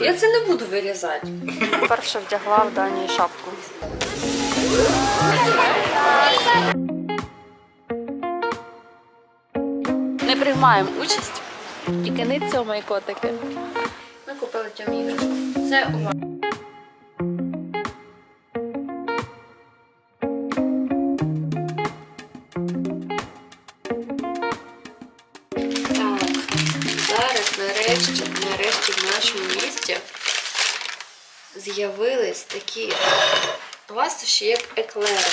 Я це не буду вирізати. Перше вдягла в Данії шапку. Не приймаємо участь. Тільки не цьомай котики. Ми купили тьомі іграшку. Це у вас. Зараз нарешті, нарешті в нашому з'явились такі ластощі, як еклери.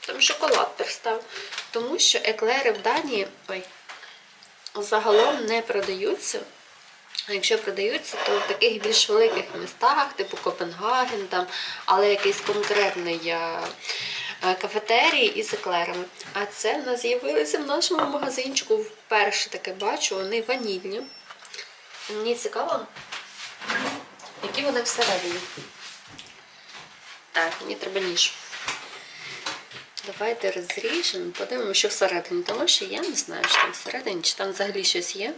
Там шоколад пристав. Тому що еклери в Данії ой, загалом не продаються. А якщо продаються, то в таких більш великих містах, типу Копенгаген, там, але якийсь конкретний е, е, кафетерій із еклерами. А це в нас з'явилися в нашому магазинчику. Вперше таке бачу, вони ванільні. Мені цікаво, які вони всередині. Так, мені треба ніж. Давайте розріжемо, подивимося, що всередині. Тому що я не знаю, що там всередині, чи там взагалі щось є.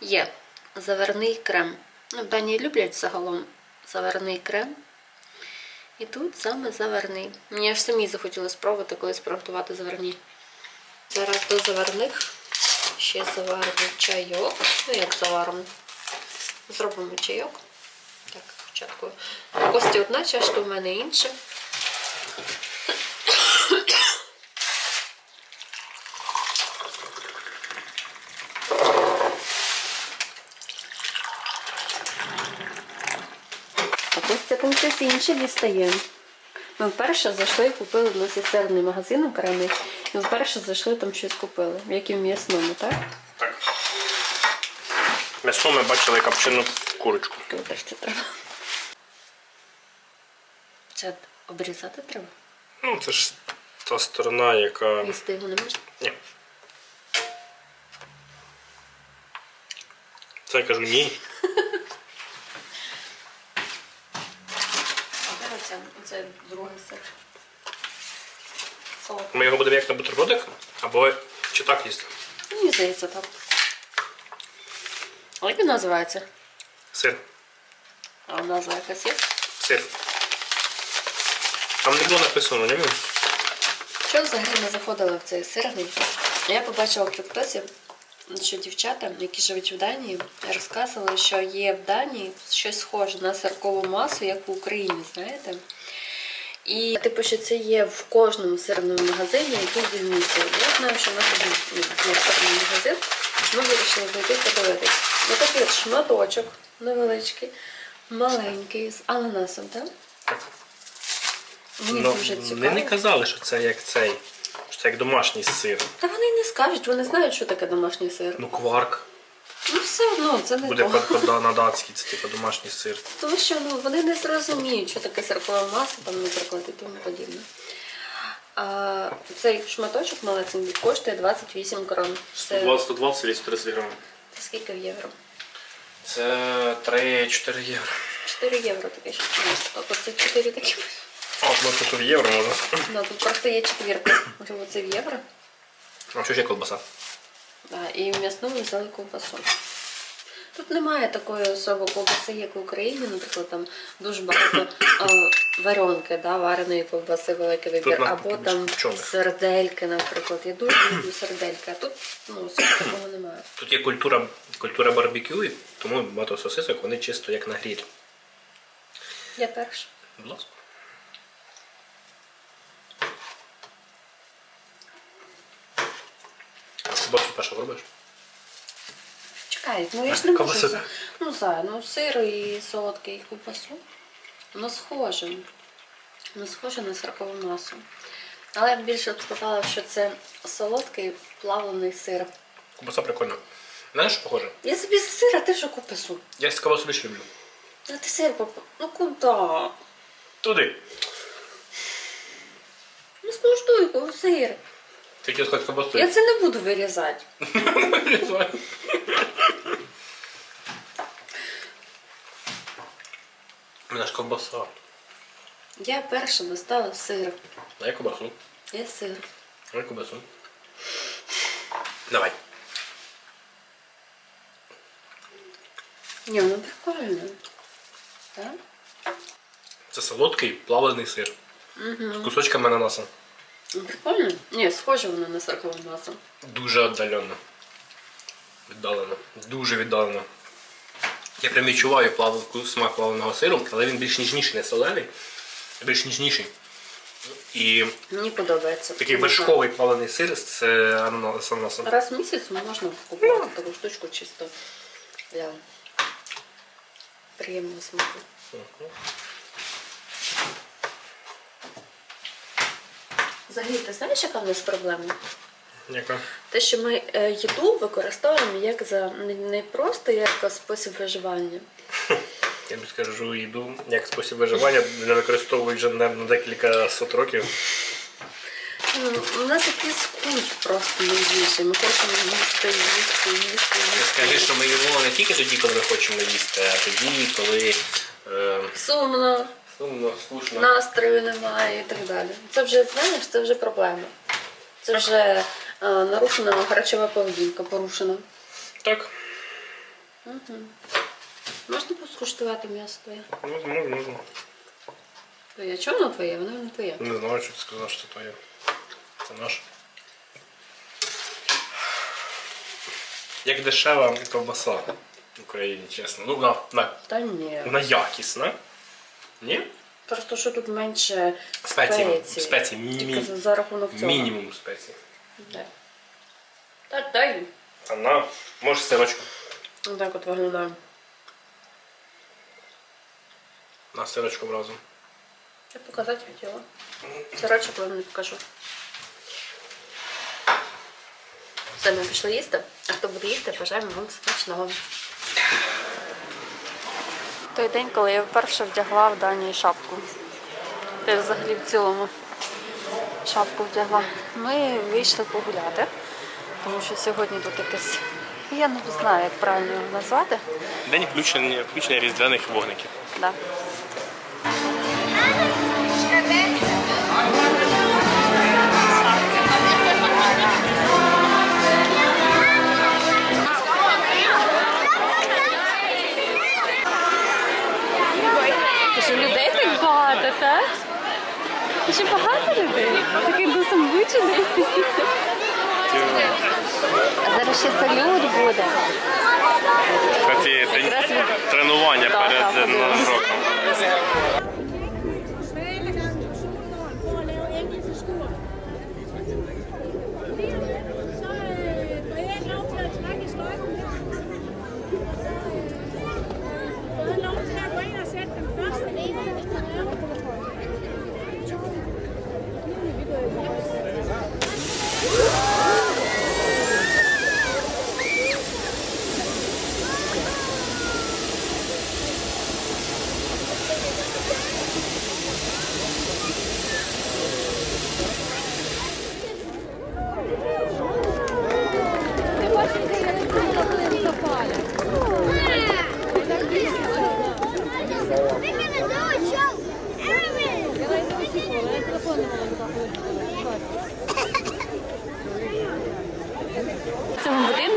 Є заварний крем. В Данії люблять загалом заварний крем. І тут саме заварний. Мені аж самі захотілося спробувати колись приготувати заварні. Зараз до заварних ще заваримо чайок. Ну, як заваримо. Зробимо чайок. Так, спочатку. У Кості одна чашка, в мене інша. А Костя там щось інше дістає. Ми вперше зайшли і купили в нас є магазин окремий. Ми вперше зайшли там щось купили, як і в м'ясному, так? Так. М'ясо ми бачили копчену курочку. Вибачте, треба. Це обрізати треба? Ну, це ж та сторона, яка. Їсти його не можна? Ні. Це я кажу ні. А де оце? Оце другий сир. Солод. Ми його будемо як на бутербродик, або чи так їсти. Мені здається, так. А як він називається? Сир. А назва якась є? Сир. Там не було написано, не він? Що взагалі ми заходили в цей сирний? Я побачила в Тіктосі, що дівчата, які живуть в Данії, розказували, що є в Данії щось схоже на сиркову масу, як в Україні, знаєте? І типу, що це є в кожному сирному магазині, який є в місті. Я знаю, що в нас ну, є сирний магазин. Ми вирішили зайти подивитись. Ось такий шматочок невеличкий, маленький, з ананасом, так? Мені Ну, дуже Вони не казали, що це як цей. Що це як домашній сир. Та вони не скажуть, вони знають, що таке домашній сир. Ну, кварк. Ну все одно, це не Буде то. по- на датський, це типу домашній сир. Тому що ну, вони не зрозуміють, що таке сиркова маса, там, наприклад, і тому подібне. А, цей шматочок малесенький коштує 28 крон. Це 120 или 130 грамів. скільки в євро? Це 3-4 євро. 4 євро таке ще. Тобто це 4 такі. А, ну тут в євро можна. Ну, тут просто є четвірка. Можливо, це в євро. А що ще колбаса? Да, і в м'ясному взяли ковбасу. Тут немає такої особи ковбаси, як в Україні, наприклад, там дуже багато а, варенки, да, вареної ковбаси, великий вибір, на- або там чорних. сердельки, наприклад. Я дуже люблю сердельки, а тут ну, такого немає. Тут є культура, культура барбекю, і тому багато сосисок, вони чисто як на гріль. Я перша. Будь ласка. Бачу, перша робиш? Чекай, ну я ж не можу. Ну, за, ну сир і солодкий ковбасу. Воно схоже. Воно схоже на сиркову масу. Але я б більше б сказала, що це солодкий плавлений сир. Ковбаса прикольна. Знаєш, що похоже? Я собі за сир, а ти що ковбасу? Я з ковбасу більше люблю. А ти сир поп... Ну куди? Туди. Ну скуштуй сир. Тільки хоч кабасу. Я це не буду вирізати. Мене ж ковбаса. Я перша достала сир. Дай ковбасу. Я сир. Дай ковбасу. Давай. Ні, ну прикольно. Так? Це солодкий плавлений сир. Угу. З кусочками ананаса. Ну, Прикольно? Ні, схоже воно на сиркове м'ясо. Дуже віддалено. Віддалено. Дуже віддалено. Я прям відчуваю плавку, смак плавленого сиру, але він більш ніжніший, не солений, а більш ніжніший. І Мені подобається. такий Не знаю. вершковий плавлений сир з е, анана- з ананасом. Раз в місяць можна купувати таку штучку чисто для приємного смаку. Взагалі, ти знаєш, яка в нас проблема? Яка? Те, що ми е, їду використовуємо як за не, просто як спосіб виживання. Я тобі скажу, їду як спосіб виживання, не використовують вже на декілька сот років. У нас якийсь культ просто не їжі. Ми хочемо їсти, їсти, їсти, Ти їсти. скажи, що ми їмо не тільки тоді, коли ми хочемо їсти, а тоді, коли е, Сумно, сумно, скучно. настрою немає і так далі. Це вже, знаєш, це вже проблема. Це вже е, нарушена харчова поведінка, порушена. Так, Можна поскуштувати м'ясо твоє? можна, можна, можна. Твоє. Чому воно твоє? Воно не твоє. Не знаю, що ти сказав, що це твоє. Це наш. Як дешева ковбаса в Україні, чесно. Ну, вона, вона, Та ні. вона якісна. Ні? Просто що тут менше Спеції. спецій. Спеції. Мі- за, за рахунок цього. Мінімум спецій. Да. Так, дай. А на, може сирочку. Так от виглядає. На сирочку разом. Я показати хотіла. Сирочок вам не покажу. Все, ми пішли їсти. А хто буде їсти, бажаємо вам смачного. Той день, коли я вперше вдягла в Данії шапку. Я взагалі в цілому шапку вдягла. Ми вийшли погуляти, тому що сьогодні тут якесь. Я не знаю, як правильно його назвати. День включення, включення різдвяних вогників. Да.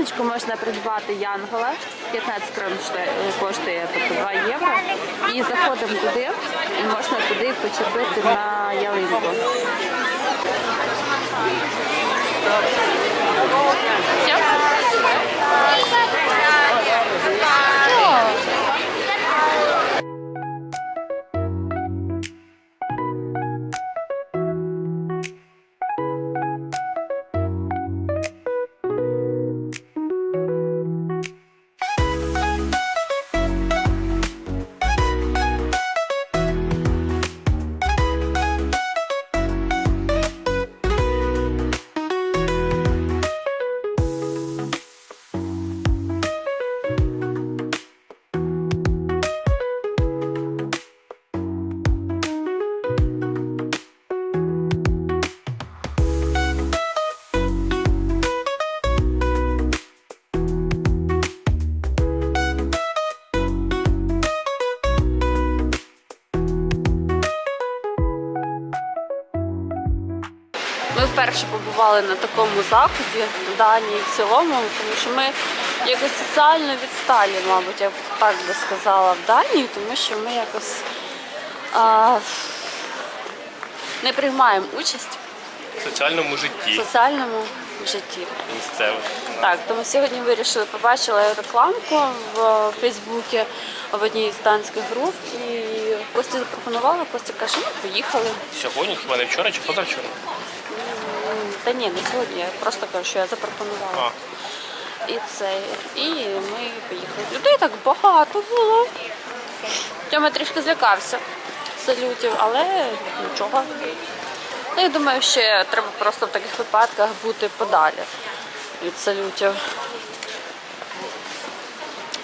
Цьому можна придбати янгола, 15 крон коштує, тобто 2 євро. І заходимо туди, і можна туди почепити на ялинку. Ми вперше побували на такому заході в Данії в цілому, тому що ми якось соціально відсталі, мабуть, я б так би сказала в Данії, тому що ми якось а, не приймаємо участь В соціальному в житті соціальному житті. місцевих. Так, то ми сьогодні вирішили, побачили рекламку в Фейсбуці в одній з данських груп і Костя запропонувала, Костя каже, ну поїхали. Сьогодні, хіба не вчора чи позавчора? Та ні, не сьогодні, я просто кажу, що я запропонувала. А, І це. І ми поїхали. Людей так багато було. Тьома трішки злякався салютів, але нічого. Ну, я думаю, ще треба просто в таких випадках бути подалі від салютів.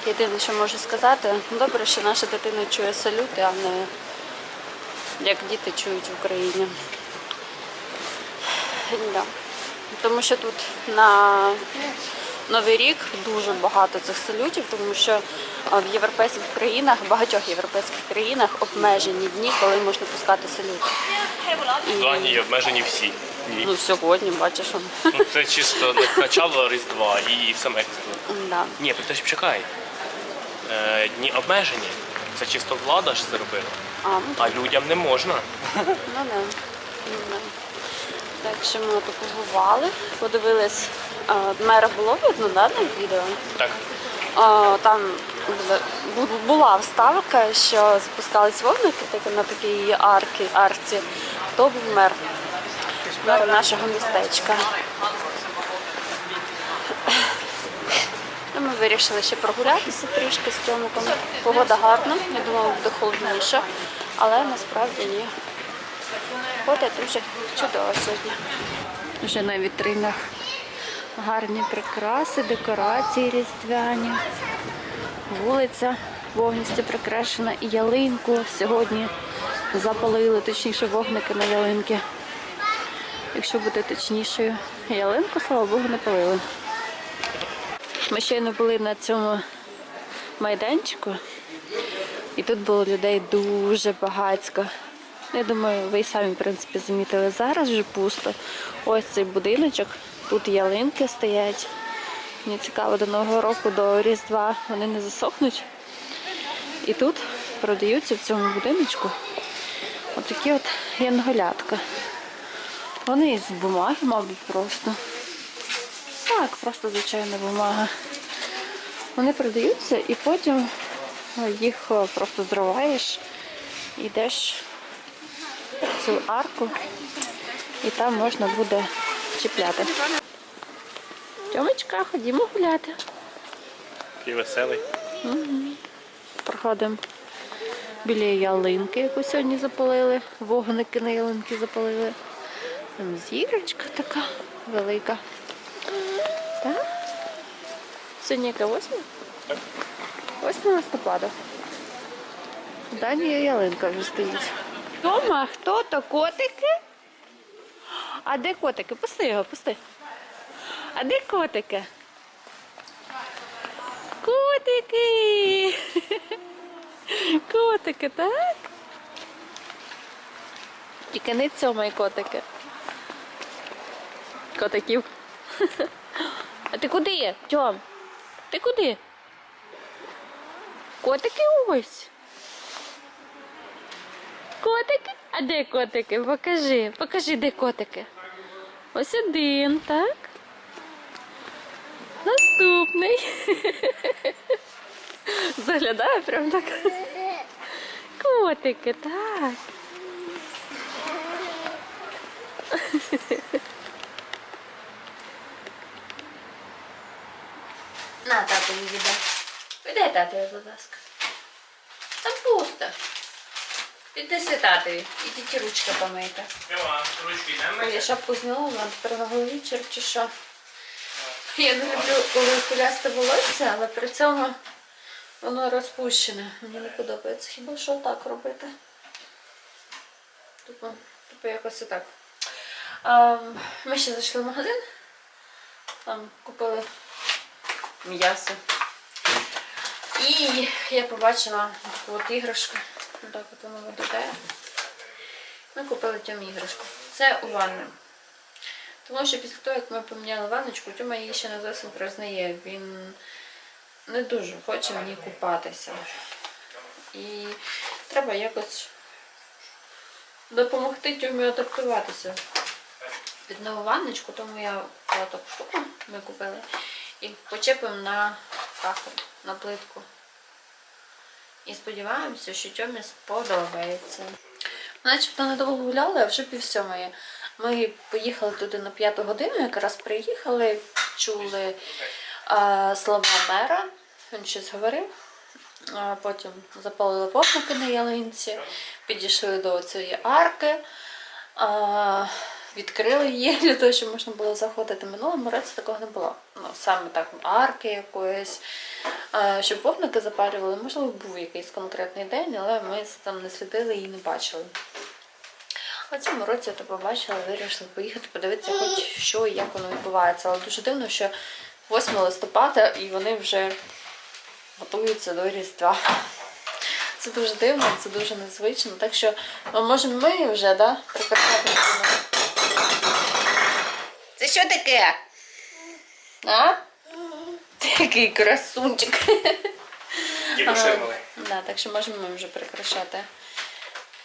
Єдине, що можу сказати, добре, що наша дитина чує салюти, а не як діти чують в Україні. Да. Тому що тут на Новий рік дуже багато цих салютів, тому що в європейських країнах, в багатьох європейських країнах обмежені дні, коли можна пускати салюти. в Данії обмежені всі. Ні. Ну сьогодні, бачиш. Ну, це чисто на- начало Різдва і саме Різдво. да. Ні, ти ж чекай. Е, дні обмежені. Це чисто влада ж зробила. А, ну, А людям не можна. ну да. Ну, да. Так що ми тут побували, подивились, мера було видно, да, на відео? Так. А, Там була- вставка, що запускались вогники таки на такій арки, арці. Хто був мер? Мер нашого містечка. Ми вирішили ще прогулятися трішки з Тьомиком. Погода гарна, я думала, буде холодніше, але насправді ні. Погода дуже чудова сьогодні. Вже на вітринах гарні прикраси, декорації різдвяні. Вулиця повністю прикрашена і ялинку сьогодні запалили, точніше вогники на ялинки. Якщо бути точнішою, ялинку, слава Богу, не палили. Ми щойно були на цьому майданчику, і тут було людей дуже багатько. Я думаю, ви самі, в принципі, замітили. Зараз вже пусто. Ось цей будиночок, тут ялинки стоять. Мені цікаво, до Нового року, до Різдва вони не засохнуть. І тут продаються в цьому будиночку отакі от янголятка. Вони з бумаги, мабуть, просто. Так, просто звичайна бумага. Вони продаються і потім е, їх е, просто зриваєш, йдеш в цю арку, і там можна буде чіпляти. Тьомочка, ходімо гуляти. Такий веселий. Проходимо біля ялинки, яку сьогодні запалили. Вогники на ялинки запалили. Там зірочка така велика. Так? Сьогодні яке 8? 8 листопада. В Данії ялинка вже стоїть. Тома, хто то котики? А де котики? Пусти його, пусти. А де котики? Котики! Котики, так? Тільки не цьомай котики. Котиків. А ти куди? Тьом? Ти куди? Котики ось. Котики? А де котики? Покажи, покажи, де котики. Ось один, так? Наступний. Заглядає прям так. Котики, так. На, тату віддай. Віддай татові, будь ласка. Там пусто. Піднеси татові. І тільки ручка помийте. Нема, ручки Я шапку зняла, вона тепер на голові чер чи що. Я не люблю, коли кулясте волосся, але при цьому воно розпущене. Мені не подобається. Хіба що так робити? Тупо, тупо якось отак. А, ми ще зайшли в магазин, там купили м'ясо. І я побачила таку от іграшку. Так от воно виглядає. Ми купили Тьомі іграшку. Це у ванну. Тому що після того, як ми поміняли ванночку, Тьома її ще не зовсім признає. Він не дуже хоче мені купатися. І треба якось допомогти Тьомі адаптуватися під нову ванночку, тому я таку штуку, ми купили, і почепимо на кахель, на плитку. І сподіваємося, що Тьомі сподобається. Начебто недовго гуляли, а вже пів сьомої. Ми поїхали туди на п'яту годину, якраз приїхали, чули а, слова мера, він щось говорив. А потім запалили вогники на ялинці, підійшли до цієї арки, а, відкрили її для того, щоб можна було заходити. Минулому році такого не було. Ну, саме так, арки якоїсь, щоб вогники запалювали. Можливо, був якийсь конкретний день, але ми там не слідили і не бачили. А цьому році я то побачила, вирішили поїхати, подивитися, хоч що і як воно відбувається. Але дуже дивно, що 8 листопада і вони вже готуються до Різдва. Це дуже дивно, це дуже незвично. Так що а можемо ми вже, да, прикрашати. Це що таке? А? Такий красунчик. Да, так що можемо вже прикрашати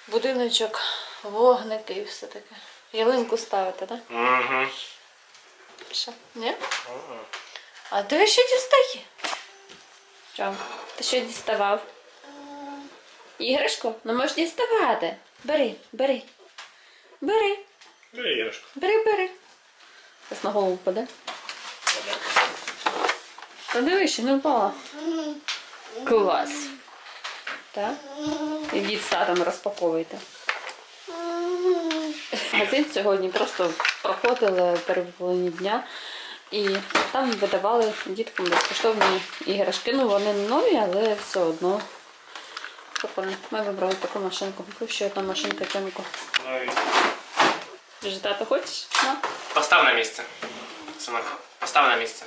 будиночок, вогники і все таке. Ялинку ставити, так? Да? Угу. Що? Ні? А диви, що дістає? Що? Ти що діставав? Іграшку? Ну можеш діставати. Бери, бери. Бери, Бери іграшку. бери, бери. Зараз на голову впаде. Та диви, що не впала. Клас. Так? Ідіть з татом розпаковуйте. Магазин сьогодні просто проходили перевиконання дня і там видавали діткам безкоштовні іграшки. Ну вони не нові, але все одно. Ми вибрали таку машинку. Ще одна машинка Тьоміку. Вже тато хочеш? На. Постав на місце. Синок, постав на місце.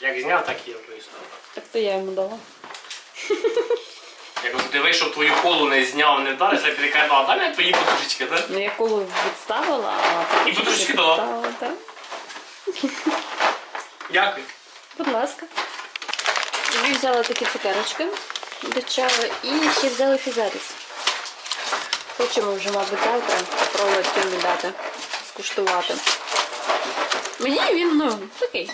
Як зняв, так і вийшло. Так то я йому дала. Як ти вийшов твою колу, не зняв, не вдарився, ти така, а дай мені твої подушечки, так? Ну я колу відставила, а І подушки ще дала? так? Дякую. Будь ласка. Тобі взяла такі цукерочки до чаю і ще взяли фізаріс. Хочемо вже, мабуть, завтра спробувати Тьомі дати, скуштувати. Мені він, ну, такий,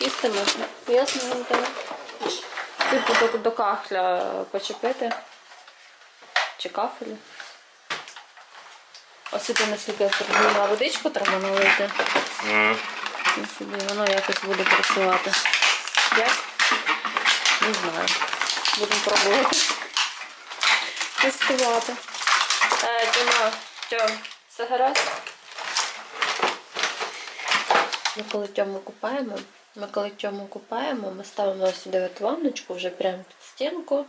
їсти можна. Ясно, вам тебе? Типу до, до кахля почепити. Чи кафелю. Ось сюди наскільки я зрозуміла, водичку треба налити. І собі воно якось буде працювати. Як? Не знаю. Будемо пробувати. Тестувати. Е, Тьома, Тьом, все гаразд? Ми коли Тьому купаємо, ми коли Тьому купаємо, ми ставимо сюди от ванночку вже прямо під стінку.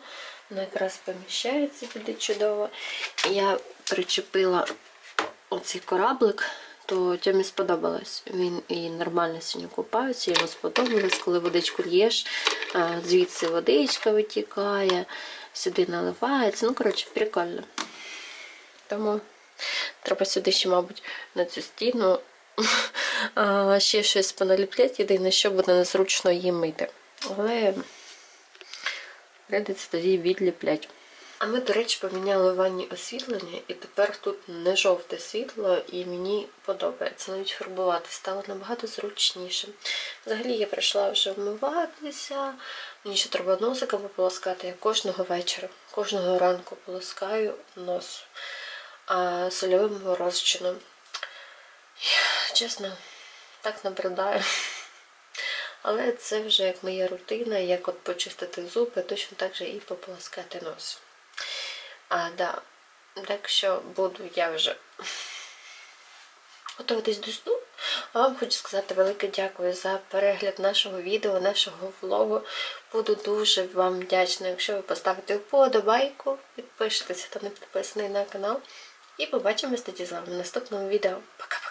Вона якраз поміщається туди чудово. І я причепила оцей кораблик, то Тьомі сподобалось. Він і нормально сьогодні купається, йому сподобалось, коли водичку л'єш, звідси водичка витікає, сюди наливається. Ну, коротше, прикольно. Тому треба сюди ще, мабуть, на цю стіну ще щось поналіплять, єдине, що буде незручно її мити. Але прийдеться тоді відліплять. А ми, до речі, поміняли в ванні освітлення, і тепер тут не жовте світло, і мені подобається. Навіть фарбувати стало набагато зручніше. Взагалі я прийшла вже вмиватися, мені ще треба носика пополоскати. Я кожного вечора, кожного ранку полоскаю нос а, сольовим розчином. Чесно, так набридаю. Але це вже як моя рутина, як от почистити зуби, точно так же і пополоскати нос. А, да. Так що буду я вже готуватись до сну. А вам хочу сказати велике дякую за перегляд нашого відео, нашого влогу. Буду дуже вам вдячна, якщо ви поставите вподобайку, підпишетеся, хто не підписаний на канал. І побачимось тоді з вами в наступному відео. Пока-пока!